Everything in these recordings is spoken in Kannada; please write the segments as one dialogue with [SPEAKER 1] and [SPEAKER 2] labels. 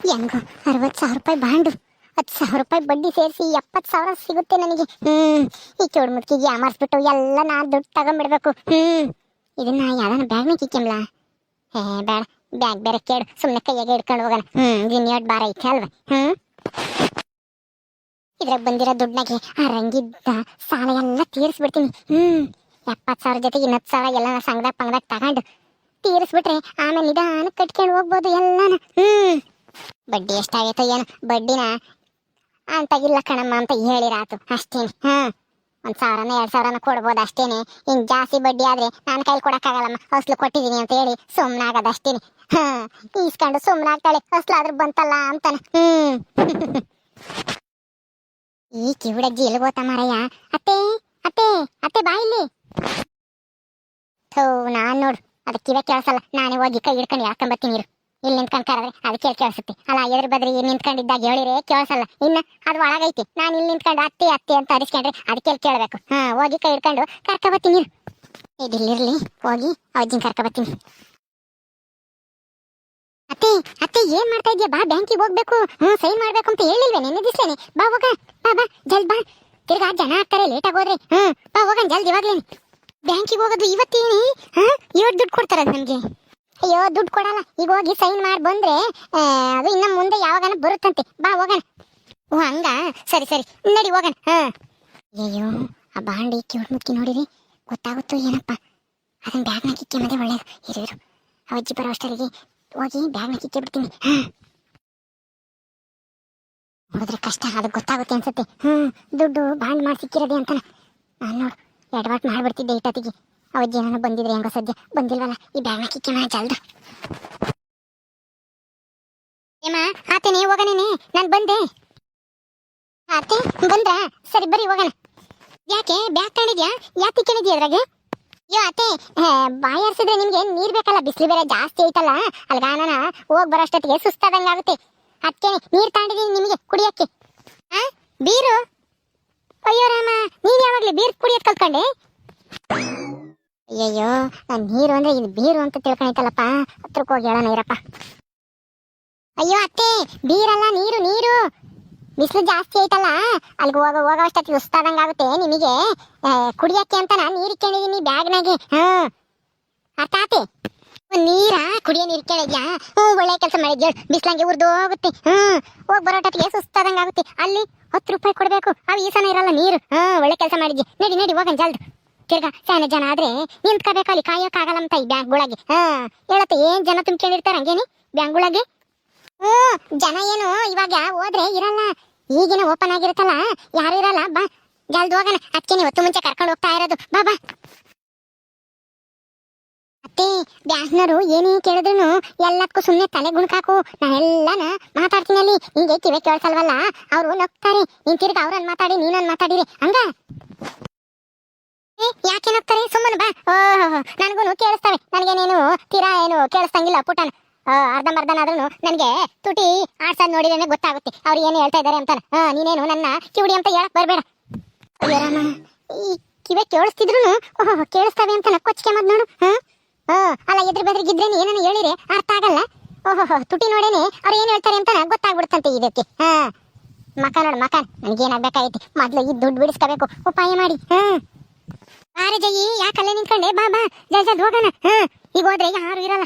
[SPEAKER 1] ಹೆಂಗೋ, ಅರವತ್ತು ಸಾವಿರ ರೂಪಾಯಿ ಬಾಂಡು. ಹತ್ತು ಸಾವಿರ ರೂಪಾಯಿ ಬಡ್ಡಿ ಸೇರಿಸಿ ಎಪ್ಪತ್ತು ಸಾವಿರ ಸಿಗುತ್ತೆ ನನಗೆ. ಹ್ಮ್, ಈ ಚೋಡ್ ಮುದ್ಕಿಗೆ ಯಾಮಾರಿಸ್ಬಿಟ್ಟು ಎಲ್ಲ ನಾ ದುಡ್ಡು ತಗೊಂಡ್ಬಿಡ್ಬೇಕು ಹ್ಮ್, ಇದನ್ನ ಯಾವ್ದಾನ ಬ್ಯಾಗ್ನಾಗ ಇಕ್ಕೆಮ್ಲ ಏ ಬೇಡ ಬ್ಯಾಗ್ ಬೇರೆ ಕೇಳು ಸುಮ್ಮನೆ ಕೈಯಾಗೆ ಇಟ್ಕೊಂಡು ಹೋಗೋಣ. ಹ್ಮ್ ಇನ್ ಎರಡು ಬಾರ ಐತೆ ಅಲ್ವ? ಹ್ಮ್? ಇದ್ರಾಗ ಬಂದಿರೋ ದುಡ್ಡಾಗೆ ಆ ರಂಗಿದ್ದ ಸಾಲ ಎಲ್ಲ ತೀರಿಸ್ಬಿಡ್ತೀನಿ. ಹ್ಮ್, ಎಪ್ಪತ್ತು ಸಾವಿರ ಜೊತೆಗೆ ಇನ್ನತ್ತು ಸಾವಿರ ಎಲ್ಲ ಸಂಘದಾಗ ಪಂಗದಾಗ ತಗೊಂಡು ತೀರಿಸ್ಬಿಟ್ರೆ ಆಮೇಲೆ ನಿಧಾನ ಕಟ್ಕೊಂಡು ಹೋಗ್ಬೋದು ಎಲ್ಲಾನ. ಹ್ಮ್. ಬಡ್ಡಿ ಎಷ್ಟಾಗೈತೋ ಏನು ಬಡ್ಡಿನ? ಅಂತ ಇಲ್ಲ ಕಣಮ್ಮ, ಅಂತ ಹೇಳಿರಾತು. ಅಷ್ಟೇನೆ. ಹಾಂ ಒಂದು ಸಾವಿರನ ಎರಡು ಸಾವಿರನ ಕೊಡ್ಬೋದು ಅಷ್ಟೇನೆ. ಜಾಸ್ತಿ ಬಡ್ಡಿ ಆದ್ರೆ ನಾನು ಕೈಲಿ ಕೊಡಕ್ಕಾಗಲ್ಲಮ್ಮ. ಹೊಸ್ಲು ಕೊಟ್ಟಿದ್ದೀನಿ ಅಂತ ಹೇಳಿ ಸುಮ್ಮನಾಗದು ಅಷ್ಟೇನೆ. ಹಾ ಈಸ್ಕೊಂಡು ಸುಮ್ಮನಾಗ್ತಾಳೆ ಹೊಸ್ಲಾದ್ರೂ ಬಂತಲ್ಲ ಅಂತಾನೆ. ಹ್ಞೂ ಈ ಕಿವಿಡಜ್ಜಿ ಎಲ್ಲಿ ಗೊತ್ತಾ ಮಾರಯ್ಯ. ಅತ್ತೆ ಅತ್ತೆ ಅತ್ತೆ ಬಾ ಇಲ್ಲಿ. ಥೋ, ನಾನು ನೋಡು. ಅದಕ್ಕೆ ಕೇಳಿಸಲ್ಲ. ನಾನೇ ಹೋಗಿ ಕೈ ಹಿಡ್ಕೊಂಡು ಯಾಕಂಬತ್ತೀನಿ ಇಲ್ಲಿ ನಿಂತ್ಕೊಂಡ್ ಕರೆದ್ರೆ ಅದಕ್ಕೆ ಕೇಳಿಸುತ್ತೆ. ಅಲ್ಲ, ಎದ್ರ ಬದ್ರಿ ನಿಂತ್ಕೊಂಡಿದ್ದಾಗ ಹೇಳಿರಿ, ಕೇಳಿಸಲ್ಲ. ಇನ್ನ ಅದು ಒಳಗೈತಿ. ನಾನು ಇಲ್ಲಿ ನಿಂತ್ಕೊಂಡು ಅತ್ತಿ ಅತ್ತಿ ಅಂತ ಅರಿಸ್ಕೊಂಡ್ರೆ. ಅದಕ್ಕೆ ಕೇಳಬೇಕು. ಹಾ, ಹೋಗಿ ಕೈ ಹಿಡ್ಕೊಂಡು ಕರ್ಕೊಬತ್ತೀನಿ ಇದಿಲ್ಲಿರ್ಲಿ ಹೋಗಿ ಅಜ್ಜಿನ ಕರ್ಕೊಬತ್ತೀನಿ ಅತ್ತೆ ಅತ್ತೆ, ಏನ್ ಮಾಡ್ತಾ ಇದೀಯ? ಬಾ, ಬ್ಯಾಂಕಿಗೆ ಹೋಗ್ಬೇಕು. ಹ್ಮ್, ಸೈನ್ ಮಾಡ್ಬೇಕು ಅಂತ ಹೇಳಿಲ್ವೇ ನಿನ್ನೆ ದಿಸ್ಲೇನೆ ಬಾ, ಹೋಗ. ಬಾ ಬಾ, ಜಲ್ದ್ ಬಾ. ತಿರ್ಗಾ ಜನ ಆಗ್ತಾರೆ ಲೇಟ್ ಆಗೋದ್ರೆ ಹ್ಮ್, ಬಾ ಹೋಗನ್ ಜಲ್ದಿ ಇವಾಗ್ಲೇನೆ. ಬ್ಯಾಂಕಿಗೆ ಹೋಗೋದು ಇವತ್ತೇನಿ? ಹಾ ಇವತ್ತು ದುಡ್ಡು ಕೊಡ್ತಾರ ನಮ್ಗೆ. ಅಯ್ಯೋ, ದುಡ್ಡು ಕೊಡಲ್ಲ. ಈಗ ಹೋಗಿ ಸೈನ್ ಮಾಡಿ ಬಂದ್ರೆ ಅದು ಇನ್ನ ಮುಂದೆ ಯಾವಾಗನ ಬರುತ್ತಂತೆ. ಬಾ, ಹೋಗಣ. ಓ, ಹಂಗ? ಸರಿ ಸರಿ. ನಡಿ, ಹೋಗಣ. ಅಯ್ಯೋ ಆ ಬಾಂಡಿ ಕಿವಿಡ್ ಮುಕ್ಕಿ ನೋಡಿರಿ. ಗೊತ್ತಾಗುತ್ತೋ ಏನಪ್ಪ? ಅದನ್ನ ಬ್ಯಾಗ್ ಕಿಕ್ಕೆ ಮದೆ ಒಳ್ಳೇದು. ಇರು ಇರು. ಅಜ್ಜಿ ಬರೋ ಅಷ್ಟರಿಗೆ ಹೋಗಿ ಬ್ಯಾಗ್ ಕಿಕ್ಕೆ ಬಿಡ್ತೀನಿ. ನೋಡಿದ್ರೆ ಕಷ್ಟ. ಅದು ಗೊತ್ತಾಗುತ್ತೆ ಅನ್ಸುತ್ತೆ. ಹ್ಮ್. ದುಡ್ಡು ಬಾಂಡ್ ಮಾಡಿ ಸಿಕ್ಕಿರೋದೆ ಅಂತಾನೆ. ನಾನು ನೋಡು, ಎಡವಾಟ್ ಮಾಡ್ಬಿಡ್ತಿದ್ದೆ ಇಟ್ಟತಿಗೆ ಅವಜ್ಜಿ ಬಂದಿದ್ರೆ ಹೆಂಗೋ ಸದ್ಯ ಬಂದಿಲ್ವಲ್ಲ, ಈ ಬ್ಯಾಗ್ ಹಾಕಿ ಮಾ ಜಲ್ದ ಆತೇನೆ ಹೋಗನೇನೆ ನಾನು ಬಂದೆ. ಆತೆ, ಬಂದ್ರ? ಸರಿ, ಬರಿ, ಹೋಗಣ. ಯಾಕೆ, ಬ್ಯಾಗ್ ತಗೊಂಡಿದ್ಯಾ? ಯಾಕೆ ತಿಕ್ಕೊಂಡಿದ್ಯಾ ಅದ್ರಾಗೆ ಅಯ್ಯೋ ಅತ್ತೆ ಬಾಯಿ ಹರಿಸಿದ್ರೆ ನಿಮ್ಗೆ ನೀರ್ ಬೇಕಲ್ಲ, ಬಿಸಿಲು ಬೇರೆ ಜಾಸ್ತಿ ಐತಲ್ಲ ಅಲ್ಗಾನ ಹೋಗ್ ಬರೋಷ್ಟೊತ್ತಿಗೆ ಸುಸ್ತಾದಂಗ ಆಗುತ್ತೆ. ಅದಕ್ಕೆ ನೀರ್ ತಗೊಂಡಿದೀನಿ ನಿಮಗೆ, ಕುಡಿಯಕ್ಕೆ. ಆ? ಬೀರು? ಅಯ್ಯೋ, ರಾಮ, ನೀನ್ ಯಾವಾಗ್ಲೂ ಬೀರ್ ಕುಡಿಯೋದ್ ಕಲ್ತ್ಕೊಂಡೆ? ಅಯ್ಯಯ್ಯೋ ನೀರು ಅಂದ್ರೆ ಇದು ಬೀರು ಅಂತ ತಿಳ್ಕೊಂಡೈತಲ್ಲಪ್ಪ ಹತ್ರಕ್ಕೆ ಹೋಗಿ ಹೇಳೋಣ ಇರಪ್ಪ. ಅಯ್ಯೋ ಅತ್ತೆ, ಬೀರಲ್ಲ ನೀರು ನೀರು. ಬಿಸಿಲು ಜಾಸ್ತಿ ಐತಲ್ಲ ಅಲ್ಲಿಗೆ ಹೋಗ, ಹೋಗೋ ಸುಸ್ತಾದಂಗ ಆಗುತ್ತೆ ನಿಮಗೆ. ಕುಡಿಯಕ್ಕೆ ಅಂತ ನಾನು ನೀರು ಕೇಳಿದೀನಿ ಬ್ಯಾಗ್ನಾಗೆ. ಹಾ ಅರ್ಥ ಆತೆ? ನೀರ? ಕುಡಿಯೋ ನೀರು ಕೇಳಿದ್ಯಾ? ಹ್ಞೂ, ಒಳ್ಳೆ ಕೆಲಸ ಮಾಡಿದ್ಯಾ? ಬಿಸಿಲಂಗೆ ಉರ್ದು ಹೋಗುತ್ತೆ. ಹ್ಮ್ ಹೋಗಿ ಬರೋಟತ್ತಿಗೆ ಸುಸ್ತಾದಂಗ ಆಗುತ್ತೆ. ಅಲ್ಲಿ ಹತ್ತು ರೂಪಾಯಿ ಕೊಡಬೇಕು. ಅವು ಈ ಇರಲ್ಲ ನೀರು. ಹಾ ಒಳ್ಳೆ ಕೆಲಸ ಮಾಡಿದ್ಯಾ? ನಡಿ ನಡಿ, ಹೋಗಣ ಜಲ್ದು. ತಿರ್ಗಾ ಸಣ್ಣ ಜನ ಆದ್ರೆ ನಿಂತ್ಕೋಬೇಕು ಅಲ್ಲಿ ಕಾಯೋಕ್ಕಾಗಲ್ಲ ಅಂತ ಈ ಹಾ, ಹೇಳತ್ತೆ, ಏನ್ ಜನ ತುಂಬ್ಕೊಂಡಿರ್ತಾರ ಹಂಗೇನಿ ಬ್ಯಾಂಕ್ಗಳಿಗೆ? ಹ್ಮ್ ಜನ ಏನು ಇವಾಗ ಹೋದ್ರೆ ಇರಲ್ಲ. ಈಗಿನ ಓಪನ್ ಆಗಿರುತ್ತಲ್ಲ, ಯಾರು ಇರಲ್ಲ, ಬಾ, ಜಲ್ದಿ ಹೋಗೋಣ. ಅದಕ್ಕೆ ಹೊತ್ತು ಮುಂಚೆ ಕರ್ಕೊಂಡು ಹೋಗ್ತಾ ಇರೋದು. ಬಾ ಬಾ. ಅತ್ತೆ, ಬ್ಯಾಂಕ್ನವರು ಏನೇ ಕೇಳಿದ್ರು ಎಲ್ಲದಕ್ಕೂ ಸುಮ್ಮನೆ ತಲೆ ಗುಣಕಾಕು. ನಾನೆಲ್ಲನ ಮಾತಾಡ್ತೀನಿ ಅಲ್ಲಿ. ಹಿಂಗೆ ಕಿವೆ ಕೇಳ್ಸಲ್ವಲ್ಲ. ಅವರು ನಗ್ತಾರೆ. ನೀನ್ ತಿರ್ಗಿ ಅವ್ರನ್ನ ಮಾತಾಡಿ ನೀನೊಂದು ಮಾತಾಡಿರಿ. ಹಂಗ? ಯಾಕೆ ನಗ್ತಾರೆ? ಸುಮ್ಮನೆ ಬಾ. ನನಗೂನು ಕೇಳಿಸ್ತಾವೆ. ಕೇಳಿಸ್ತವೆ ನನಗೇನೇನು ತೀರಾ ಏನು ಕೇಳಿಸ್ತಂಗಿಲ್ಲ ಪುಟನ್. ಅರ್ಧಂಬರ್ಧನಾದ್ರೂ ನನಗೆ ತುಟಿ ಆಡ್ಸೋದು ನೋಡಿದ್ರೆ ಗೊತ್ತಾಗುತ್ತೆ. ಅವ್ರು ಏನು ಹೇಳ್ತಾ ಇದ್ದಾರೆ ಅಂತ ನೀನೇನು ನನ್ನ ಕಿವಿಡಿ ಅಂತ ಹೇಳಕ್ ಬರಬೇಡ. ಈ ಕಿವೆ ಕೇಳಿಸ್ತಿದ್ರು ಕೇಳಿಸ್ತವೆ ಅಂತ ನಕ್ಕೊಚ್ಕೆ ಮದ್ ನೋಡು. ಹಾ ಅಲ್ಲ, ಎದ್ರ ಗಿದ್ರೆ ಏನನ್ನ ಹೇಳಿರಿ ಅರ್ಥ ಆಗಲ್ಲ? ಓಹೋ ತುಟಿ ನೋಡೇನೆ ಅವ್ರು ಏನು ಹೇಳ್ತಾರೆ ಅಂತ ಗೊತ್ತಾಗ್ಬಿಡುತ್ತಂತೆ ಇದಕ್ಕೆ. ಹಾ. ಮಕ ನೋಡು, ಮಕ. ನನಗೇನಾಗಬೇಕಾಗೈತಿ. ಮೊದ್ಲು ಈ ದುಡ್ಡು ಬಿಡಿಸ್ಕೋಬೇಕು. ಉಪಾಯ ಮಾಡಿ. ಹಾ ಬಾರೆ ಜಯಿ ಯಾಕಲ್ಲೇ ನಿಂತ್ಕೊಂಡೆ? ಬಾ ಬಾ ಜಲ್ ಜಲ್ ಹೋಗೋಣ. ಹಾ, ಈಗ ಹೋದ್ರೆ ಯಾರು ಇರಲ್ಲ.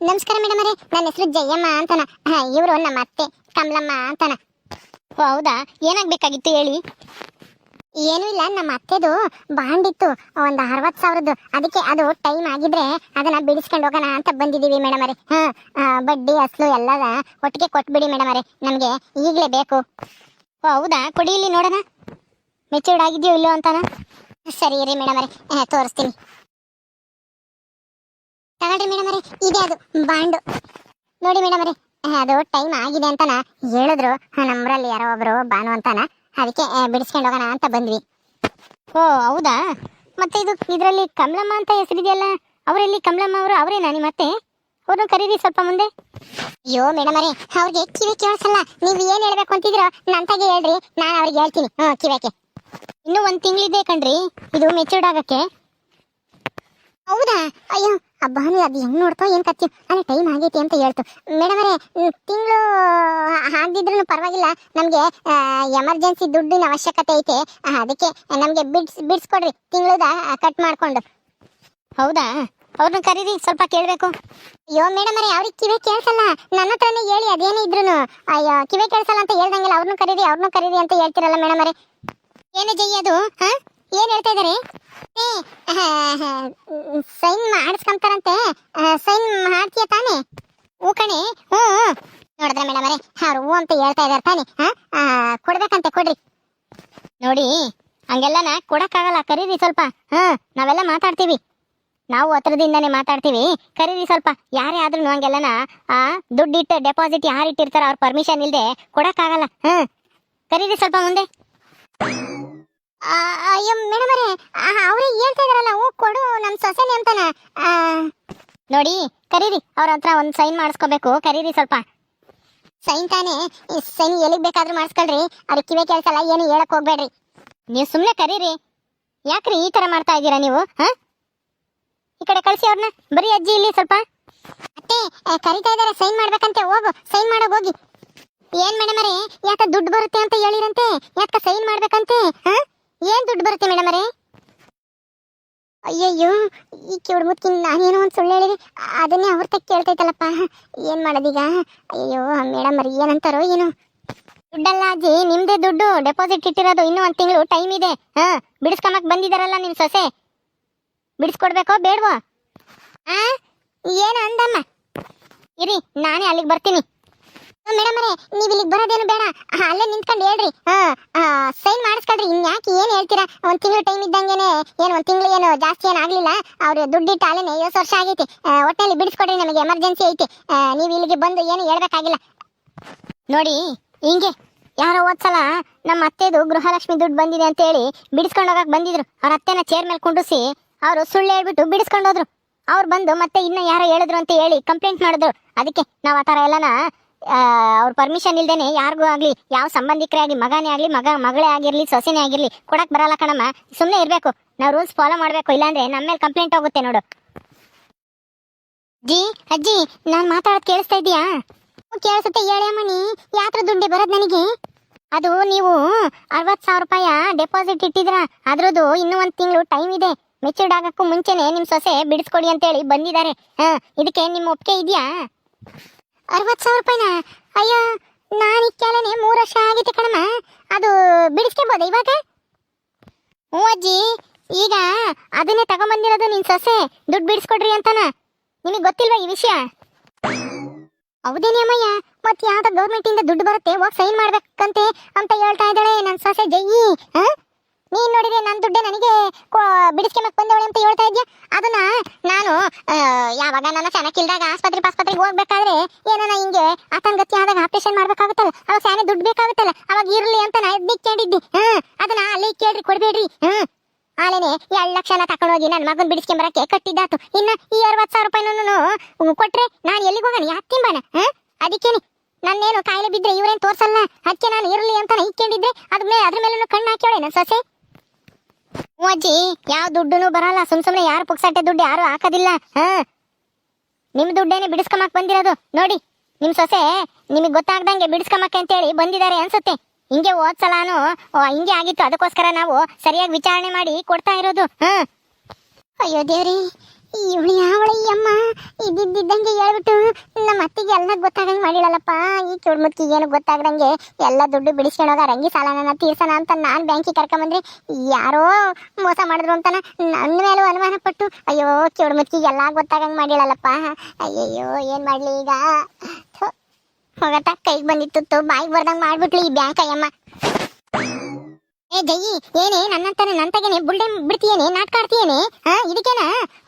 [SPEAKER 1] ನಮಸ್ಕಾರ ಮೇಡಮ್ ಅರೇ ನನ್ನ ಹೆಸರು ಜಯಮ್ಮ ಅಂತನ. ಇವರು ನಮ್ಮ ಅತ್ತೆ, ಕಮಲಮ್ಮ ಅಂತನ. ಹೌದಾ? ಏನಾಗ್ಬೇಕಾಗಿತ್ತು ಹೇಳಿ? ಏನು ಇಲ್ಲ, ನಮ್ಮ ಅತ್ತೆದು ಬಾಂಡ್ ಇತ್ತು ಒಂದು ಅರವತ್ತು ಸಾವಿರದ್ದು. ಅದಕ್ಕೆ ಅದು ಟೈಮ್ ಆಗಿದ್ರೆ ಅದನ್ನ ಬಿಡಿಸ್ಕೊಂಡು ಹೋಗೋಣ ಅಂತ ಬಂದಿದ್ದೀವಿ ಮೇಡಮ್ ಅರೆ ಹಾ ಬಡ್ಡಿ, ಅಸಲು ಎಲ್ಲದ ಒಟ್ಟಿಗೆ ಕೊಟ್ಬಿಡಿ ಮೇಡಮ್ ಅರೆ ನಮಗೆ ಈಗಲೇ ಬೇಕು. ಹೌದಾ? ಕೊಡಿ ಇಲ್ಲಿ ನೋಡೋಣ. ಮೆಚೂರ್ಡ್ ಆಗಿದೆಯೋ ಇಲ್ಲೋ ಅಂತಾನ? ಸರಿ ರೀ ಮೇಡಮ್ ಅರೇ ತೋರಿಸ್ತೀನಿ. ತಗೊಳ್ರಿ ಮೇಡಮ್ ಅರೇ ಇದೆ ಅದು, ಬಾಂಡು. ನೋಡಿ ಮೇಡಮ್ ಅರೇ ಅದು ಟೈಮ್ ಆಗಿದೆ ಅಂತಾನ ಹೇಳಿದ್ರು. ನಮ್ಮರಲ್ಲಿ ಯಾರೋ ಒಬ್ರು ಬಾನು ಅಂತಾನ. ಅದಕ್ಕೆ ಬಿಡಿಸ್ಕೊಂಡು ಹೋಗೋಣ ಅಂತ ಬಂದ್ವಿ. ಓ, ಹೌದಾ? ಮತ್ತೆ ಇದು ಇದರಲ್ಲಿ ಕಮಲಮ್ಮ ಅಂತ ಹೆಸರಿದೆಯಲ್ಲ? ಅವರಲ್ಲಿ ಕಮಲಮ್ಮ ಅವರು? ಅವರೇ ನಾನು ಮತ್ತೆ? ಅವ್ರನ್ನ ಕರೀರಿ ಸ್ವಲ್ಪ ಮುಂದೆ. ಅಯ್ಯೋ ಮೇಡಮ್ ಅರೇ ಅವ್ರಿಗೆ ಕಿವಿ ಕೇಳಿಸಲ್ಲ. ನೀವು ಏನ್ ಹೇಳ್ಬೇಕು ಅಂತಿದ್ರೋ ನಂತಾಗೆ ಹೇಳ್ರಿ. ನಾನು ಅವ್ರಿಗೆ ಹೇಳ್ತೀನಿ. ಹ್ಞೂ ಕಿವಿಗೆ ಇನ್ನೂ ಒಂದು ತಿಂಗಳಿದೆ ಕಣ್ರಿ. ಇದು ಮೆಚೂರ್ಡ್ ಆಗಕ್ಕೆ. ಹೌದಾ? ಅಯ್ಯೋ ಆ ಭಾನು ಅದು ಹೆಂಗ್ ನೋಡ್ತೋ, ಏನ್ ಕತ್ತಿ? ಅಲ್ಲ ಟೈಮ್ ಆಗೈತಿ ಅಂತ ಹೇಳ್ತು. ಮೇಡಮ್ ಅವರೇ ತಿಂಗಳು ಹಾಕ್ದಿದ್ರು ಪರವಾಗಿಲ್ಲ. ನಮ್ಗೆ ಎಮರ್ಜೆನ್ಸಿ ದುಡ್ಡಿನ ಅವಶ್ಯಕತೆ ಐತೆ. ಅದಕ್ಕೆ ನಮ್ಗೆ ಬಿಡ್ಸ್ ಬಿಡ್ಸ್ಕೊಡ್ರಿ ತಿಂಗಳದ ಕಟ್ ಮಾಡ್ಕೊಂಡು. ಹೌದಾ? ಅವ್ರನ್ನ ಕರೀರಿ, ಸ್ವಲ್ಪ ಕೇಳ್ಬೇಕು. ಅಯ್ಯೋ, ಮೇಡಮ್ ಅರೇ ಅವ್ರಿಗೆ ಕಿವಿ ಕೇಳ್ಸಲ್ಲ. ನನ್ನ ಹತ್ರನೇ ಹೇಳಿ, ಅದೇನೇ ಇದ್ರು ಅಯ್ಯೋ, ಕಿವಿ ಕೇಳ್ಸಲ್ಲ ಅಂತ ಹೇಳ್ದಂಗಿಲ್ಲ ಅವ್ರನ್ನೂ ಕರೀರಿ ಅವ್ರನ್ನೂ ಕರೀರಿ ಅಂತ ಹೇಳ್ತಿರಲ್ಲ ಮೇಡಮ್ ಅವರೇ. ಏನು ಜೈ ಅದು? ಹಾ? ಏನ್ ಹೇಳ್ತಾ ಇದಾರೆ ಸೈನ್ ಮಾಡಿಸ್ಕೊಂತಾರಂತೆ. ಸೈನ್ ಮಾಡ್ತೀಯ ತಾನೆ? ಹೂ ಕಣೆ ಹ್ಞೂ. ನೋಡಿದ್ರೆ ಮೇಡಮ್ ಅವರೇ, ಅವ್ರು ಹೂ ಅಂತ ಹೇಳ್ತಾ ಇದಾರೆ ತಾನೆ? ಹಾ? ಕೊಡ್ಬೇಕಂತೆ, ಕೊಡ್ರಿ. ನೋಡಿ, ಹಂಗೆಲ್ಲನ ಕೊಡಕ್ಕಾಗಲ್ಲ, ಕರೀರಿ ಸ್ವಲ್ಪ. ಹಾ, ನಾವೆಲ್ಲ ಮಾತಾಡ್ತೀವಿ. ನಾವು ಹತ್ರದಿಂದನೇ ಮಾತಾಡ್ತೀವಿ. ಕರೀರಿ ಸ್ವಲ್ಪ. ಯಾರೇ ಆದ್ರೂ ಹಂಗೆಲ್ಲನ, ಆ, ದುಡ್ಡಿಟ್ಟು ಡೆಪಾಸಿಟ್ ಯಾರು ಇಟ್ಟಿರ್ತಾರ ಅವ್ರ ಪರ್ಮಿಷನ್ ಇಲ್ಲದೆ ಕೊಡಕ್ಕಾಗಲ್ಲ. ಹಾ, ಕರೀರಿ ಸ್ವಲ್ಪ ಮುಂದೆ. ಮೇಡಮ್ ಅವರೇ ಅವರೇ ಹೇಳ್ತಾ ಇದಾರಲ್ಲ ಹ್ಞೂ ಕೊಡು ನಮ್ಮ ಸೊಸೆನೆ ಅಂತಾನೆ. ನೋಡಿ, ಕರೀರಿ, ಅವ್ರ ಹತ್ರ ಒಂದು ಸೈನ್ ಮಾಡಿಸ್ಕೋಬೇಕು, ಕರೀರಿ ಸ್ವಲ್ಪ. ಸೈನ್ ತಾನೇ ಸೈನ್ ಎಲ್ಲಿಗೆ ಬೇಕಾದ್ರೂ ಮಾಡಿಸ್ಕೊಳ್ರಿ, ಅದು ಕಿವಿ ಕೇಳ್ಸಲ್ಲ ಏನು ಹೇಳಕ್ ಹೋಗ್ಬೇಡ್ರಿ. ನೀವು ಸುಮ್ಮನೆ ಕರೀರಿ. ಯಾಕ್ರಿ ಈ ತರ ಮಾಡ್ತಾ ಇದ್ದೀರಾ ನೀವು, ಹಾ? ಈ ಕಡೆ ಕಳಿಸಿ ಅವ್ರನ್ನ ಬರೀ ಅಜ್ಜಿ ಇಲ್ಲಿ ಸ್ವಲ್ಪ. ಅತ್ತೆ ಕರಿತಾ ಇದಾರೆ ಸೈನ್ ಮಾಡ್ಬೇಕಂತೆ, ಹೋಗು ಸೈನ್ ಮಾಡೋ ಹೋಗಿ. ಏನ್ ಮೇಡಮರೇ ಯಾಕ ದುಡ್ಡು ಬರುತ್ತೆ ಅಂತ ಹೇಳಿರಂತೆ, ಯಾಕ ಸೈನ್ ಮಾಡ್ಬೇಕಂತೆ, ಹಾ? ಏನ್ ದುಡ್ಡು ಬರುತ್ತೆ ಮೇಡಮ್ ಅರೇ ಅಯ್ಯಯ್ಯೋ, ಈ ಕಿವಿಡ್ ಮುತ್ಕಿ ನಾನೇನೋ ಒಂದು ಸುಳ್ಳು ಹೇಳಿದೆ. ಅದನ್ನೇ ಅವ್ರ ತಕ್ಕ ಕೇಳ್ತೈತಲ್ಲಪ್ಪ. ಏನ್ ಮಾಡೋದೀಗ? ಅಯ್ಯೋ ಮೇಡಮ್ ಅರಿ ಏನಂತಾರೋ ಏನು. ದುಡ್ಡಲ್ಲ ಅಜ್ಜಿ, ನಿಮ್ದೇ ದುಡ್ಡು. ಡೆಪಾಸಿಟ್ ಇಟ್ಟಿರೋದು ಇನ್ನೂ ಒಂದ್ ತಿಂಗಳು ಟೈಮ್ ಇದೆ. ಹಾ ಬಿಡಿಸ್ಕೊಂಬಕ್ ಬಂದಿದಾರಲ್ಲ ನಿಮ್ ಸೊಸೆ? ಬಿಡಿಸ್ಕೊಡ್ಬೇಕೋ ಬೇಡವೋ? ಆ? ಏನು ಅಂದಮ್ಮ? ಇರಿ, ನಾನೇ ಅಲ್ಲಿಗೆ ಬರ್ತೀನಿ. ಮೇಡಮ್ ಅರೇ ನೀವು ಇಲ್ಲಿಗೆ ಬರೋದೇನು ಬೇಡ. ಅಲ್ಲೇ ನಿಂತ್ಕೊಂಡು ಹೇಳ್ರಿ. ಸೈನ್ ಮಾಡಿಸ್ಕೊಳ್ರಿ. ಇನ್ಯಾಕೆ ಏನು ಹೇಳ್ತೀರಾ? ಒಂದು ತಿಂಗಳು ಟೈಮ್ ಇದ್ದಂಗೆನೆ ಏನು ಒಂದು ತಿಂಗಳು ಏನು ಜಾಸ್ತಿ ಏನು ಆಗಲಿಲ್ಲ. ಅವ್ರು ದುಡ್ಡಿಟ್ಟು ಅಲ್ಲೇನೆ ಐವತ್ತು ವರ್ಷ ಆಗೈತಿ. ಆ, ಒಟ್ನಲ್ಲಿ ಬಿಡಿಸ್ಕೊಡ್ರಿ ನಮಗೆ ಎಮರ್ಜೆನ್ಸಿ ಐತಿ. ನೀವು ಇಲ್ಲಿಗೆ ಬಂದು ಏನು ಹೇಳ್ಬೇಕಾಗಿಲ್ಲ. ನೋಡಿ ಹಿಂಗೆ ಯಾರೋ ಹೋದ್ಸಲ ನಮ್ಮ ಅತ್ತೆದು ಗೃಹಲಕ್ಷ್ಮಿ ದುಡ್ಡು ಬಂದಿದೆ ಅಂತ ಹೇಳಿ ಬಿಡಿಸ್ಕೊಂಡು ಹೋಗಕ್ಕೆ ಬಂದಿದ್ರು. ಅವ್ರ ಅತ್ತೆನ ಚೇರ್ ಮೇಲೆ ಕುಂಡಿಸಿ ಅವರು ಸುಳ್ಳು ಹೇಳ್ಬಿಟ್ಟು ಬಿಡಿಸ್ಕೊಂಡು ಹೋದ್ರು. ಅವ್ರು ಬಂದು ಮತ್ತೆ ಇನ್ನ ಯಾರೋ ಹೇಳಿದ್ರು ಅಂತ ಹೇಳಿ ಕಂಪ್ಲೇಂಟ್ ಮಾಡಿದ್ರು. ಅದಕ್ಕೆ ನಾವು ಆ ಥರ ಎಲ್ಲನ ಅವ್ರ ಪರ್ಮಿಷನ್ ಇಲ್ದೇನೆ ಯಾರಿಗೂ ಆಗ್ಲಿ, ಯಾವ ಸಂಬಂಧಿಕರೇ ಆಗಲಿ, ಮಗನೇ ಆಗಲಿ, ಮಗ, ಮಗಳೇ ಆಗಿರ್ಲಿ, ಸೊಸೆನೇ ಆಗಿರ್ಲಿ, ಕೊಡಕ್ ಬರಲ್ಲ ಕಣಮ್ಮ. ಸುಮ್ಮನೆ ಇರಬೇಕು. ನಾವು ರೂಲ್ಸ್ ಫಾಲೋ ಮಾಡಬೇಕು. ಇಲ್ಲಾಂದ್ರೆ ನಮ್ಮ ಮೇಲೆ ಕಂಪ್ಲೇಂಟ್ ಹೋಗುತ್ತೆ ನೋಡು. ಜಿ ಅಜ್ಜಿ, ನಾನು ಮಾತಾಡೋದು ಕೇಳಿಸ್ತಾ ಇದೀಯಾ ಕೇಳಿಸುತ್ತೆ. ಅಮ್ಮನಿ ಯಾತ್ರ ದುಡ್ಡು ಬರೋದು ನನಗೆ? ಅದು ನೀವು ಅರವತ್ತು ಸಾವಿರ ರೂಪಾಯ ಡೆಪಾಸಿಟ್ ಇಟ್ಟಿದ್ರ ಅದ್ರದ್ದು ಇನ್ನೂ ಒಂದು ತಿಂಗಳು ಟೈಮ್ ಇದೆ. ಮೆಚೂರ್ಡ್ ಆಗಕ್ಕೂ ಮುಂಚೆನೆ ನಿಮ್ಮ ಸೊಸೆ ಬಿಡಿಸ್ಕೊಡಿ ಅಂತೇಳಿ ಬಂದಿದ್ದಾರೆ. ಹಾಂ, ಇದಕ್ಕೆ ನಿಮ್ಮ ಒಪ್ಪಿಗೆ ಇದೆಯಾ? ಅರವತ್ತು ಸಾವಿರ ರೂಪಾಯಿನ? ಅಯ್ಯೋ, ನಾನು ಇಕ್ಕೇಳನೆ ಮೂರು ವರ್ಷ ಆಗಿತ್ತು ಕಣಮ್ಮ. ಅದು ಬಿಡಿಸ್ಕೊಬೋದ ಇವಾಗ? ಹ್ಞೂ ಅಜ್ಜಿ, ಈಗ ಅದನ್ನೇ ತಗೊಂಬಂದಿರೋದು ನಿನ್ನ ಸೊಸೆ. ದುಡ್ಡು ಬಿಡಿಸ್ಕೊಡ್ರಿ ಅಂತಾನ. ನಿಮಗೆ ಗೊತ್ತಿಲ್ವಾ ಈ ವಿಷಯ? ಹೌದೇನೇ ಅಮ್ಮಯ್ಯ, ಮತ್ತೆ ಯಾವ್ದೋ ಗೌರ್ಮೆಂಟ್ ಇಂದ ದುಡ್ಡು ಬರುತ್ತೆ, ಹೋಗಿ ಸೈನ್ ಮಾಡ್ಬೇಕಂತೆ ಅಂತ ಹೇಳ್ತಾ ಇದ್ದಾಳೆ ನನ್ನ ಸೊಸೆ ಜೈ ಆ? ನೀನ್ ನೋಡಿದ್ರೆ ನನ್ನ ದುಡ್ಡೆ ನನಗೆ ಬಿಡಿಸ್ಕೊಂಬಕ್ ಬಂದವಳೆ ಅಂತ ಹೇಳ್ತಾ ಇದ್ಯಾ? ಅದನ್ನ ನಾನು ಯಾವಾಗ ನನ್ನ ಚೆನ್ನಾಗಿಲ್ದಾಗ ಆಸ್ಪತ್ರೆ ಆಸ್ಪತ್ರೆಗೆ ಹೋಗ್ಬೇಕಾದ್ರೆ ಏನಾನ ಹಿಂಗೆ ಅತಂಗತಿ ಆದಾಗ ಆಪರೇಷನ್ ಮಾಡ್ಬೇಕಾಗುತ್ತಲ್ಲ? ಅವಾಗ ಸ್ಯಾನೆ ದುಡ್ಡು ಬೇಕಾಗುತ್ತಲ್ಲ? ಅವಾಗ ಇರ್ಲಿ ಅಂತ ನಾ ಕೇಳಿದ್ದಿ ಹಾ ಅದನ್ನ ಅಲ್ಲಿ ಕೇಳ್ರಿ, ಕೊಡ್ಬೇಡ್ರಿ. ಹ್ಮ್ ಆಲೇನೆ ಎರಡು ಲಕ್ಷನ ತಕೊಂಡೋಗಿ ನನ್ನ ಮಗನ್ ಬಿಡಿಸ್ಕೊಂಬರಕ್ಕೆ ಕಟ್ಟಿದ್ದಾತು. ಇನ್ನ ಈ ಅರವತ್ತು ಸಾವಿರ ರೂಪಾಯಿನೂ ಕೊಟ್ರೆ ನಾನು ಎಲ್ಲಿಗೆ ಹೋಗೋಣ ಯಾಕೆ ತಿಂಬಾನ? ಹಾ ಅದಕ್ಕೇನೆ. ನನ್ನೇನು ಕಾಯಿಲೆ ಬಿದ್ರೆ ಇವ್ರೇನ್ ತೋರ್ಸಲ್ಲ? ಅದಕ್ಕೆ ನಾನು ಇರಲಿ ಅಂತ ಇಕ್ಕೊಂಡಿದ್ರೆ ಅದ್ರ ಮೇಲೆ ಅದ್ರ ಮೇಲೂ ಕಣ್ಣು ಹಾಕ್ಯಾಳೆ ನನ್ನ ಸೊಸೆ. ಹ್ಞೂ ಯಾವ ದುಡ್ಡುನು ಬರಲ್ಲ. ಸುಮ್ ಸುಮ್ನೆ ಯಾರು ಪುಕ್ಸಾಟೆ ದುಡ್ಡು ಯಾರು ಹಾಕೋದಿಲ್ಲ. ಹಾ? ನಿಮ್ ದುಡ್ಡೇನೆ ಬಿಡಿಸ್ಕೊಮಕ್ ಬಂದಿರೋದು. ನೋಡಿ, ನಿಮ್ ಸೊಸೆ ನಿಮಗೆ ಗೊತ್ತಾಗ್ದಂಗೆ ಅಂತ ಹೇಳಿ ಬಂದಿದ್ದಾರೆ ಅನ್ಸುತ್ತೆ. ಹಿಂಗೆ ಓದ್ಸಲಾನು ಹಿಂಗೆ ಆಗಿತ್ತು. ಅದಕ್ಕೋಸ್ಕರ ನಾವು ಸರಿಯಾಗಿ ವಿಚಾರಣೆ ಮಾಡಿ ಕೊಡ್ತಾ ಇರೋದು. ಹಾ? ಅಯ್ಯೋ ದೇವ್ರಿ ಇವಳು ಯಾವಳ ಈ ಅಮ್ಮ? ಇದ್ದಿದ್ದಂಗೆ ಹೇಳ್ಬಿಟ್ಟು ನಮ್ಮ ಅತ್ತಿಗೆ ಎಲ್ಲ ಗೊತ್ತಾಗಂಗೆ ಮಾಡಿಳಲ್ಲಪ್ಪ ಈ ಚುಡ್ಮುತ್ತಿಗೆ ಏನು ಗೊತ್ತಾಗ್ದಂಗೆ ಎಲ್ಲ ದುಡ್ಡು ಬಿಡಿಸ್ಕೊಂಡೋಗ ರಂಗಿ ಸಾಲನ ತೀರ್ಸೋಣ ಅಂತ ನಾನು ಬ್ಯಾಂಕಿಗೆ ಕರ್ಕೊಂಬಂದ್ರೆ ಯಾರೋ ಮೋಸ ಮಾಡಿದ್ರು ಅಂತ ನನ್ನ ಮೇಲೂ ಅನುಮಾನ ಪಟ್ಟು, ಅಯ್ಯೋ ಚುಡ್ಮುತ್ತಿಗೆ ಎಲ್ಲ ಗೊತ್ತಾಗಂಗೆ ಮಾಡಿಳಲ್ಲಪ್ಪ ಅಯ್ಯಯ್ಯೋ, ಏನು ಮಾಡಲಿ ಈಗ? ಹೋಗತ್ತ, ಕೈಗೆ ಬಂದಿತ್ತು ಬಾಯಿಗೆ ಬರ್ದಂಗೆ ಮಾಡಿಬಿಟ್ಲಿ ಈ ಬ್ಯಾಂಕ್ ಅಯ್ಯಮ್ಮ. ಏ ಜಯಿ ಏನೇ, ನನ್ನಂತಾನೆ ನಂತಗೇನೆ ಬುಲ್ಡೆ ಬಿಡ್ತೀಯೇನೆ ನಾಟಕ ಆಡ್ತೀಯೇನೆ ಹಾ ಇದಕ್ಕೇನ?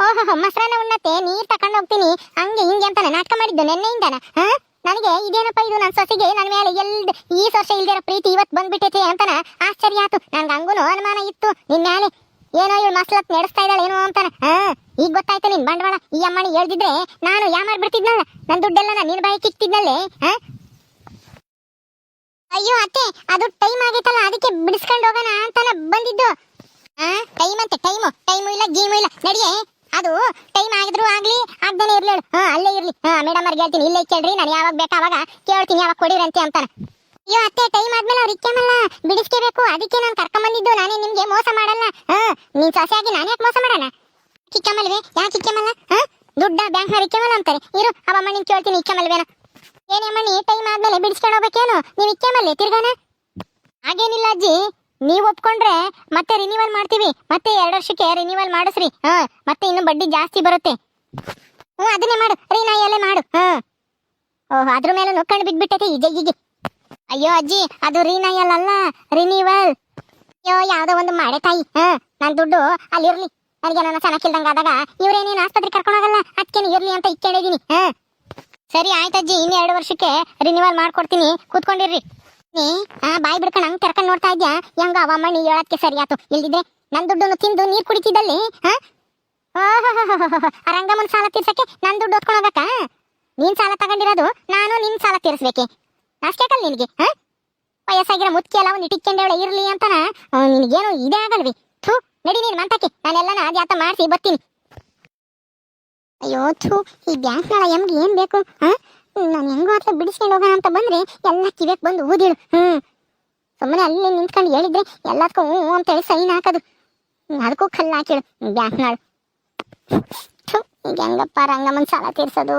[SPEAKER 1] ಓಹೋ ಮೊಸರನ್ನ ಉಣ್ಣತ್ತೆ, ನೀರ್ ತಕೊಂಡ್ ಹೋಗ್ತೀನಿ. ಹಂಗೆ ಹಿಂಗೆ ಅಂತಾನೆ ನಾಟಕ ಮಾಡಿದ್ದು ನೆನ್ನೆಯಿಂದನ ಹಾ ನನಗೆ ಇದೇನಪ್ಪ ಇದು ನನ್ನ ಸೊಸೆಗೆ? ನನ್ನ ಮೇಲೆ ಎಲ್ದ್ ಈ ವರ್ಷ ಇಲ್ದಿರೋ ಪ್ರೀತಿ ಇವತ್ತು ಬಂದ್ಬಿಟ್ಟೈತೆ ಅಂತಾನ ಆಶ್ಚರ್ಯ ಆತು. ನನ್ಗೆ ಹಂಗೂನು ಅನುಮಾನ ಇತ್ತು. ನಿನ್ನ ಮೇಲೆ ಏನೋ ಇವಳು ಮಸ್ಲತ್ ನಡೆಸ್ತಾ ಇದ್ದಾಳೆ ಏನೋ ಅಂತಾನ ಹಾ ಈಗ ಗೊತ್ತಾಯ್ತು ನಿನ್ ಬಂಡವಾಳ. ಈ ಅಮ್ಮನಿ ಹೇಳ್ದಿದ್ರೆ ನಾನು ಯಾ ಮಾಡ್ಬಿಡ್ತಿದ್ನಲ್ಲ ನನ್ನ ದುಡ್ಡೆಲ್ಲ ನಿನ್ ಬಾಯಿ ಕಿಕ್ತಿದ್ನಲ್ಲೇ ಹಾ ಅಯ್ಯೋ ಅತ್ತೆ, ಅದು ಟೈಮ್ ಆಗೈತಲ್ಲ, ಅದಕ್ಕೆ ಬಿಡಿಸ್ಕೊಂಡು ಹೋಗೋಣ ಅಂತಾನೆ ಬಂದಿದ್ದು. ಆ ಟೈಮ್ ಅಂತೆ ಟೈಮು ಟೈಮು ಇಲ್ಲ ಗೀಮು ಇಲ್ಲ. ನಡಿಯೇ, ಅದು ಟೈಮ್ ಆಗಿದ್ರು ಆಗ್ಲಿ, ಆಗ್ದೇನೆ ಇರ್ಲಿ ಹಾ, ಅಲ್ಲೇ ಇರ್ಲಿ. ಹಾ ಮೇಡಮ್ ಅವ್ರಿಗೆ ಹೇಳ್ತೀನಿ, ಇಲ್ಲೇ ಕೇಳ್ರಿ, ನಾನು ಯಾವಾಗ ಬೇಕಾ ಅವಾಗ ಕೇಳ್ತೀನಿ, ಯಾವಾಗ ಕೊಡಿರಿ ಅಂತ ಅಂತಾನೆ. ಅಯ್ಯೋ ಅತ್ತೆ ಟೈಮ್ ಆದ್ಮೇಲೆ ಅವ್ರು ಇಕ್ಕೇಮಲ್ಲ, ಬಿಡಿಸ್ಕೋಬೇಕು, ಅದಕ್ಕೆ ನಾನು ಕರ್ಕೊಂಬಂದಿದ್ದು, ನಾನೇ ನಿಮ್ಗೆ ಮೋಸ ಮಾಡಲ್ಲ. ಹಾ, ನೀನ್ ಸೊಸೆಯಾಗಿ ನಾನೇ ಯಾಕೆ ಮೋಸ ಮಾಡೋಣ? ಇಕ್ಕಮಲ್ವೇ, ಯಾಕೆ ಇಕ್ಕಮಲ್ಲ, ಹಾ? ದುಡ್ಡ ಬ್ಯಾಂಕ್ನವ್ರು ಇಕ್ಕಮಲ್ಲ ಅಂತಾರೆ. ಇರು ಅವಮ್ಮ ನಿನ್ ಕೇಳ್ತೀನಿ ಅಮ್ಮಾ, ನೀ ಟೈಮ್ ಬಿಡಿಸ್ಕೊಂಡು ಹೋಗ್ಬೇಕೇನು? ನೀವು ಇಕ್ಕಮಲ್ಲಿ ತಿರ್ಗಾನ? ಹಾಗೇನಿಲ್ಲ ಅಜ್ಜಿ. ನೀವು ಒಪ್ಕೊಂಡ್ರೆ ಮತ್ತೆ ರಿನಿವಲ್ ಮಾಡ್ತೀವಿ. ಮತ್ತೆ ಎರಡು ವರ್ಷಕ್ಕೆ ರಿನಿವಲ್ ಮಾಡಿಸ್ರಿ. ಹಾ, ಮತ್ತೆ ಇನ್ನು ಬಡ್ಡಿ ಜಾಸ್ತಿ ಬರುತ್ತೆ. ಹ್ಞೂ ಅದನ್ನೇ ಮಾಡು. ರೀನಾಯಲ್ಲೇ ಮಾಡು. ಹಾ. ಓಹ್, ಅದ್ರ ಮೇಲೆ ನೋಡ್ಕೊಂಡು ಬಿದ್ಬಿಟ್ಟೈತೆ ಈ ಜಗ್ಗಿಗೆ. ಅಯ್ಯೋ ಅಜ್ಜಿ, ಅದು ರೀನಾಯಲ್ ಅಲ್ಲ ರಿನಿವಲ್ ಅಯ್ಯೋ, ಯಾವುದೋ ಒಂದು ಮಾಡೆ ತಾಯಿ. ಹಾ ನನ್ನ ದುಡ್ಡು ಅಲ್ಲಿರ್ಲಿ. ನನಗೆ ನನ್ನ ಚೆನ್ನಾಗಿಲ್ದಂಗ ಆದಾಗ ಇವ್ರೇನೇನು ಆಸ್ಪತ್ರೆ ಕರ್ಕೊಂಡು ಹೋಗಲ್ಲ? ಅದಕ್ಕೆ ಇರ್ಲಿ ಅಂತ ಇಕ್ಕೇಳಿದ್ದೀನಿ ಹಾ. ಸರಿ ಆಯ್ತಜ್ಜಿ ಇನ್ನು ಎರಡು ವರ್ಷಕ್ಕೆ ರಿನಿವಲ್ ಮಾಡ್ಕೊಡ್ತೀನಿ. ಕೂತ್ಕೊಂಡಿರ್ರಿ. ನೀ ಬಾಯಿ ಬಿಡ್ಕೊಂಡು ಹಂಗೆ ಕರ್ಕೊಂಡ್ ನೋಡ್ತಾ ಇದ್ಯಾ? ಹೆಂಗ ಅವ ಮಣಿ ಹೇಳಕ್ಕೆ ಸರಿ ಆತು ಇಲ್ದಿದ್ರೆ ನನ್ನ ದುಡ್ಡನ್ನು ತಿಂದು ನೀರು ಕುಡಿತಿದ್ದಲ್ಲಿ, ಹಾ? ರಂಗಮ್ಮನ್ ಸಾಲ ತೀರ್ಸಕ್ಕೆ ನನ್ನ ದುಡ್ಡು ಹೊತ್ಕೊಂಡು ಹೋಗಕ್ಕ? ನೀನ್ ಸಾಲ ತಗೊಂಡಿರೋದು, ನಾನು ನಿನ್ ಸಾಲ ತೀರಿಸ್ಬೇಕೆ? ಅಷ್ಟೇಕಲ್ ನಿನಗೆ, ಹಾ? ವಯಸ್ಸಾಗಿರೋ ಮುತ್ಕಿ ಎಲ್ಲ ಒಂದು ಇಟ್ಟಿಕೊಂಡವಳೆ ಇರಲಿ ಅಂತನ? ನಿನಗೇನು ಇದೇ ಆಗಲ್ವಿ? ಥೂ, ನಡಿ ನೀನ್ ಮಂತಕ್ಕೆ. ನಾನೆಲ್ಲನ ಅದ್ಯಾತ ಮಾಡಿಸಿ ಬರ್ತೀನಿ. ಅಯ್ಯೋ ಥೂ ಈ ಬ್ಯಾಂಕ್ನಳ ಎಮ್ಗೆ ಏನು ಬೇಕು ಹಾಂ? ನಾನು ಹೆಂಗೋ ಹತ್ರ ಬಿಡಿಸ್ಕೊಂಡು ಹೋಗೋಣ ಅಂತ ಬಂದ್ರೆ ಎಲ್ಲ ಕಿವೆಕ್ ಬಂದು ಊದಿಳು ಹ್ಮ್. ಸುಮ್ಮನೆ ಅಲ್ಲಿ ನಿಂತ್ಕೊಂಡು ಹೇಳಿದ್ರೆ ಎಲ್ಲದಕ್ಕೂ ಹ್ಞೂ ಅಂತ ಅಂತೇಳಿ ಸೈನ್ ಹಾಕೋದು. ಅದಕ್ಕೂ ಕಲ್ಲು ಹಾಕಿಳು ಬ್ಯಾಂಕ್ನಾಳು ಥು, ಈಗ ಹೆಂಗಪ್ಪ ರಂಗಮ್ಮನ ಸಾಲ ತೀರ್ಸೋದು?